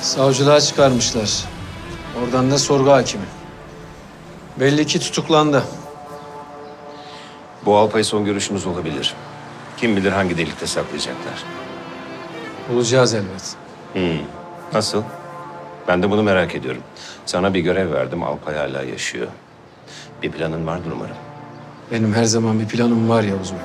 Savcılığa çıkarmışlar. Oradan da sorgu hakimi. Belli ki tutuklandı. Bu Alpay son görüşümüz olabilir. Kim bilir hangi delikte saklayacaklar. Bulacağız elbet. Hmm. Nasıl? Ben de bunu merak ediyorum. Sana bir görev verdim. Alpay hala yaşıyor. Bir planın vardır umarım. Benim her zaman bir planım var Yavuz Bey.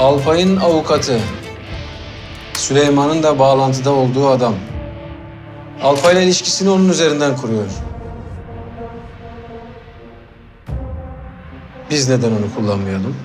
Alpay'ın avukatı. Süleyman'ın da bağlantıda olduğu adam. Alpay'la ilişkisini onun üzerinden kuruyor. Biz neden onu kullanmayalım?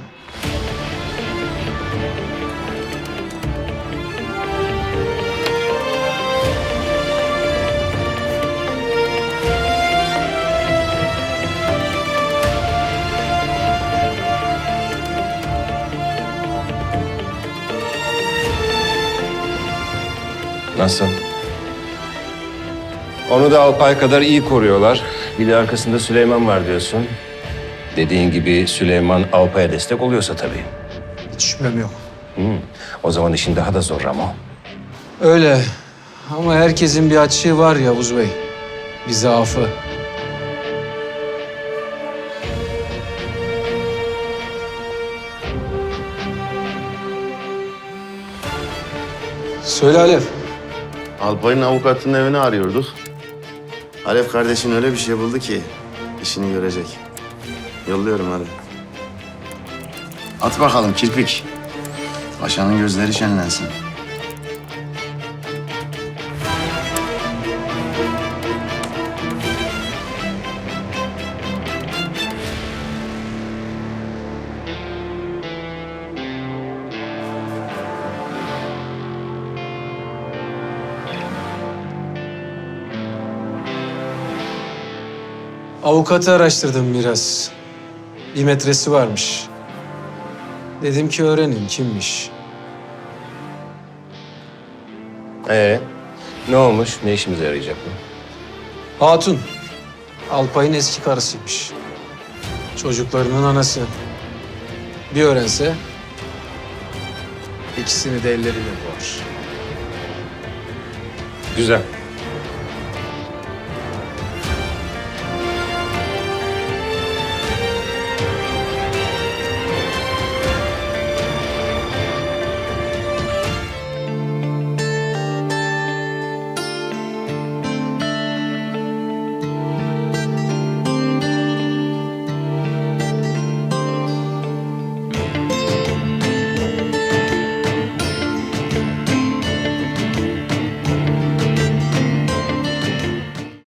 Nasıl? Onu da Alpay kadar iyi koruyorlar. Bir de arkasında Süleyman var diyorsun. Dediğin gibi Süleyman Alpay'a destek oluyorsa tabii. Hiç şüphem yok. Hmm. O zaman işin daha da zor Ramo. Öyle. Ama herkesin bir açığı var Yavuz Bey. Bir zaafı. Söyle Alev. Alpay'ın avukatının evini arıyorduk. Alef kardeşin öyle bir şey buldu ki işini görecek. Yolluyorum hadi. At bakalım kirpik. Paşanın gözleri şenlensin. Avukatı araştırdım biraz. Bir metresi varmış. Dedim ki öğrenin kimmiş. Ee, ne olmuş? Ne işimize yarayacak bu? Hatun. Alpay'ın eski karısıymış. Çocuklarının anası. Bir öğrense ikisini de elleriyle boğar. Güzel.